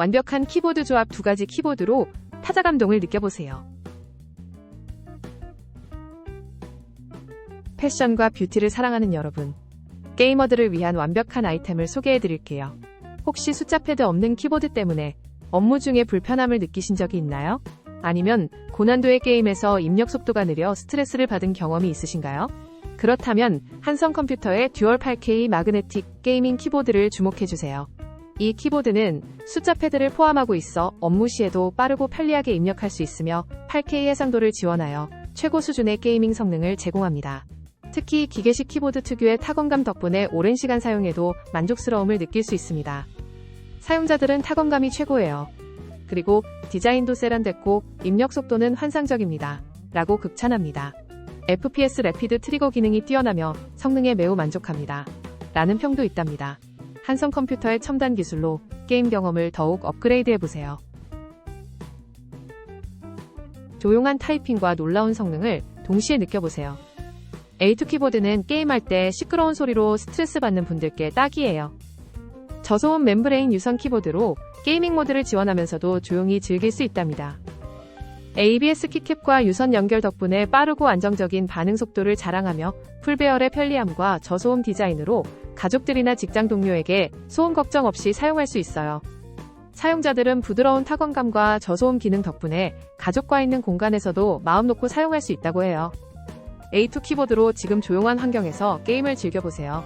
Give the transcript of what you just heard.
완벽한 키보드 조합 두 가지 키보드로 타자 감동을 느껴보세요. 패션과 뷰티를 사랑하는 여러분. 게이머들을 위한 완벽한 아이템을 소개해 드릴게요. 혹시 숫자 패드 없는 키보드 때문에 업무 중에 불편함을 느끼신 적이 있나요? 아니면 고난도의 게임에서 입력 속도가 느려 스트레스를 받은 경험이 있으신가요? 그렇다면 한성 컴퓨터의 듀얼 8K 마그네틱 게이밍 키보드를 주목해주세요. 이 키보드는 숫자 패드를 포함하고 있어 업무 시에도 빠르고 편리하게 입력할 수 있으며 8K 해상도를 지원하여 최고 수준의 게이밍 성능을 제공합니다. 특히 기계식 키보드 특유의 타건감 덕분에 오랜 시간 사용해도 만족스러움을 느낄 수 있습니다. 사용자들은 타건감이 최고예요. 그리고 디자인도 세련됐고 입력 속도는 환상적입니다. 라고 극찬합니다. FPS 래피드 트리거 기능이 뛰어나며 성능에 매우 만족합니다. 라는 평도 있답니다. 한성 컴퓨터의 첨단 기술로 게임 경험을 더욱 업그레이드 해보세요. 조용한 타이핑과 놀라운 성능을 동시에 느껴보세요. A2 키보드는 게임할 때 시끄러운 소리로 스트레스 받는 분들께 딱이에요. 저소음 멤브레인 유선 키보드로 게이밍 모드를 지원하면서도 조용히 즐길 수 있답니다. ABS 키캡과 유선 연결 덕분에 빠르고 안정적인 반응 속도를 자랑하며 풀배열의 편리함과 저소음 디자인으로 가족들이나 직장 동료에게 소음 걱정 없이 사용할 수 있어요. 사용자들은 부드러운 타건감과 저소음 기능 덕분에 가족과 있는 공간에서도 마음 놓고 사용할 수 있다고 해요. A2 키보드로 지금 조용한 환경에서 게임을 즐겨보세요.